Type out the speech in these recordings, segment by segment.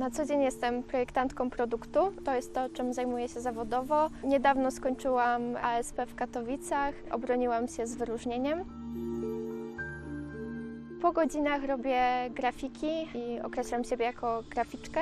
Na co dzień jestem projektantką produktu. To jest to, czym zajmuję się zawodowo. Niedawno skończyłam ASP w Katowicach. Obroniłam się z wyróżnieniem. Po godzinach robię grafiki i określam siebie jako graficzkę.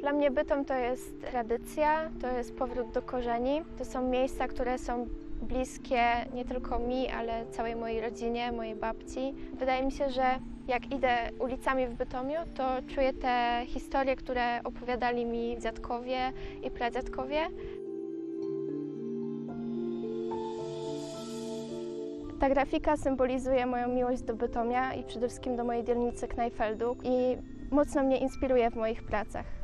Dla mnie Bytom to jest tradycja, to jest powrót do korzeni. To są miejsca, które są bliskie nie tylko mi, ale całej mojej rodzinie, mojej babci. Wydaje mi się, że jak idę ulicami w Bytomiu, to czuję te historie, które opowiadali mi dziadkowie i pradziadkowie. Ta grafika symbolizuje moją miłość do Bytomia i przede wszystkim do mojej dzielnicy Knajfeldu i mocno mnie inspiruje w moich pracach.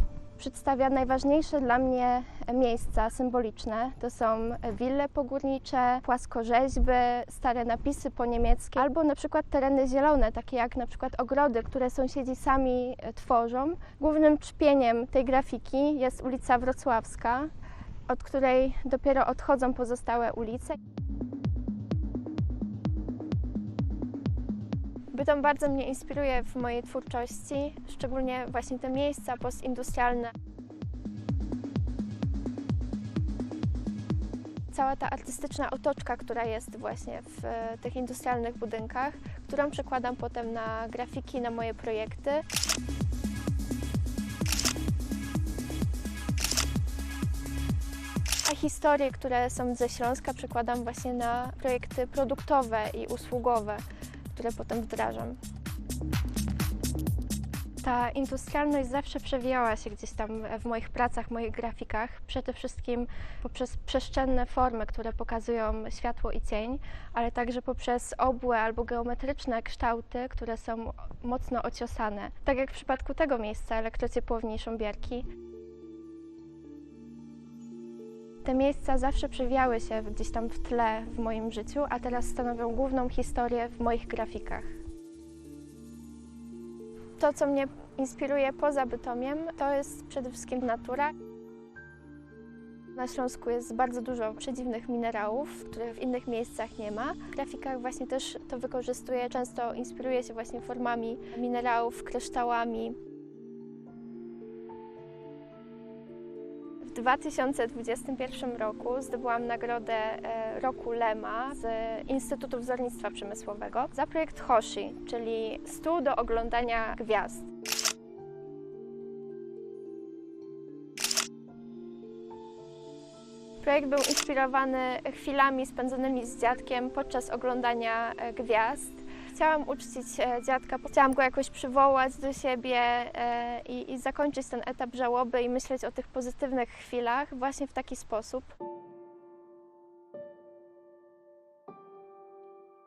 Przedstawia najważniejsze dla mnie miejsca symboliczne. To są wille pogórnicze, płaskorzeźby, stare napisy po niemiecku, albo na przykład tereny zielone, takie jak na przykład ogrody, które sąsiedzi sami e, tworzą. Głównym trzpieniem tej grafiki jest ulica Wrocławska, od której dopiero odchodzą pozostałe ulice. Bytom bardzo mnie inspiruje w mojej twórczości, szczególnie właśnie te miejsca postindustrialne. Cała ta artystyczna otoczka, która jest właśnie w e, tych industrialnych budynkach, którą przekładam potem na grafiki, na moje projekty. A historie, które są ze Śląska, przekładam właśnie na projekty produktowe i usługowe które potem wdrażam. Ta industrialność zawsze przewijała się gdzieś tam w moich pracach, moich grafikach, przede wszystkim poprzez przestrzenne formy, które pokazują światło i cień, ale także poprzez obłe albo geometryczne kształty, które są mocno ociosane. Tak jak w przypadku tego miejsca, elektrociepłowni Sząbierki. Te miejsca zawsze przewijały się gdzieś tam w tle w moim życiu, a teraz stanowią główną historię w moich grafikach. To, co mnie inspiruje poza Bytomiem, to jest przede wszystkim natura. Na Śląsku jest bardzo dużo przedziwnych minerałów, których w innych miejscach nie ma. W grafikach właśnie też to wykorzystuję. Często inspiruję się właśnie formami minerałów, kryształami, W 2021 roku zdobyłam nagrodę e, Roku Lema z Instytutu Wzornictwa Przemysłowego za projekt Hoshi, czyli stół do oglądania gwiazd. Projekt był inspirowany chwilami spędzonymi z dziadkiem podczas oglądania e, gwiazd. Chciałam uczcić e, dziadka, chciałam go jakoś przywołać do siebie e, i, i zakończyć ten etap żałoby i myśleć o tych pozytywnych chwilach właśnie w taki sposób.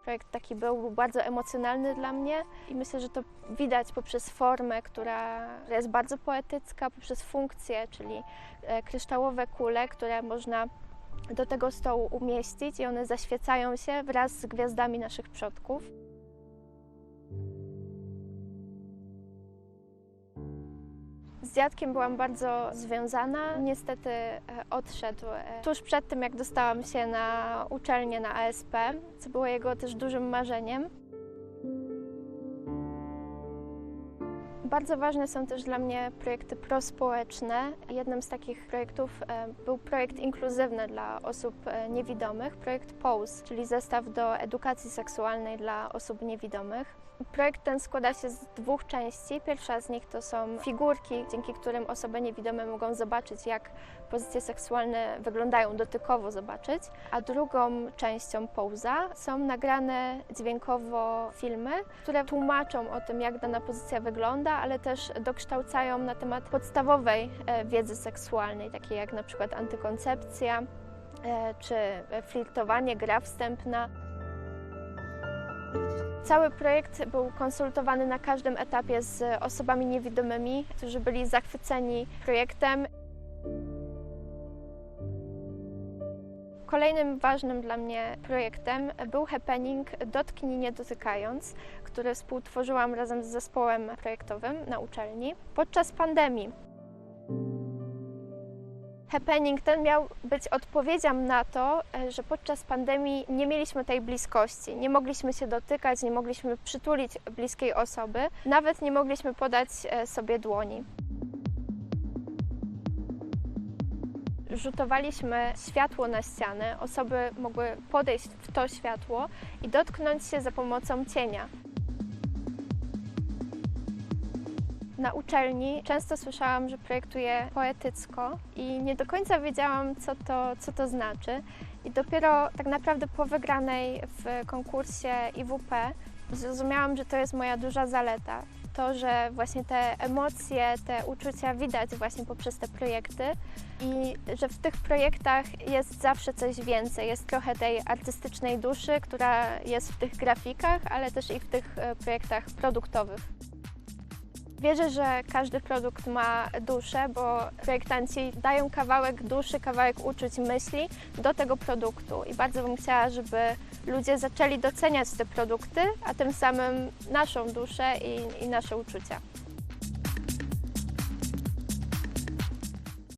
Projekt taki był, był bardzo emocjonalny dla mnie i myślę, że to widać poprzez formę, która jest bardzo poetycka, poprzez funkcję, czyli e, kryształowe kule, które można do tego stołu umieścić i one zaświecają się wraz z gwiazdami naszych przodków. Dziadkiem byłam bardzo związana. Niestety e, odszedł e, tuż przed tym, jak dostałam się na uczelnię na ASP, co było jego też dużym marzeniem. Bardzo ważne są też dla mnie projekty prospołeczne. Jednym z takich projektów e, był projekt inkluzywny dla osób e, niewidomych, projekt POSE, czyli zestaw do edukacji seksualnej dla osób niewidomych. Projekt ten składa się z dwóch części. Pierwsza z nich to są figurki, dzięki którym osoby niewidome mogą zobaczyć, jak pozycje seksualne wyglądają, dotykowo zobaczyć. A drugą częścią POSA są nagrane dźwiękowo filmy, które tłumaczą o tym, jak dana pozycja wygląda, ale też dokształcają na temat podstawowej e, wiedzy seksualnej, takiej jak na przykład antykoncepcja e, czy flirtowanie, gra wstępna. Cały projekt był konsultowany na każdym etapie z osobami niewidomymi, którzy byli zachwyceni projektem. Kolejnym ważnym dla mnie projektem był happening Dotknij nie dotykając, który współtworzyłam razem z zespołem projektowym na uczelni podczas pandemii. Happening ten miał być odpowiedzią na to, że podczas pandemii nie mieliśmy tej bliskości. Nie mogliśmy się dotykać, nie mogliśmy przytulić bliskiej osoby, nawet nie mogliśmy podać e, sobie dłoni. Rzutowaliśmy światło na ścianę, osoby mogły podejść w to światło i dotknąć się za pomocą cienia. Na uczelni często słyszałam, że projektuję poetycko i nie do końca wiedziałam, co to, co to znaczy. I dopiero tak naprawdę po wygranej w konkursie IWP zrozumiałam, że to jest moja duża zaleta. To, że właśnie te emocje, te uczucia widać właśnie poprzez te projekty i że w tych projektach jest zawsze coś więcej. Jest trochę tej artystycznej duszy, która jest w tych grafikach, ale też i w tych e, projektach produktowych. Wierzę, że każdy produkt ma duszę, bo projektanci dają kawałek duszy, kawałek uczuć, myśli do tego produktu. I bardzo bym chciała, żeby ludzie zaczęli doceniać te produkty, a tym samym naszą duszę i, i nasze uczucia.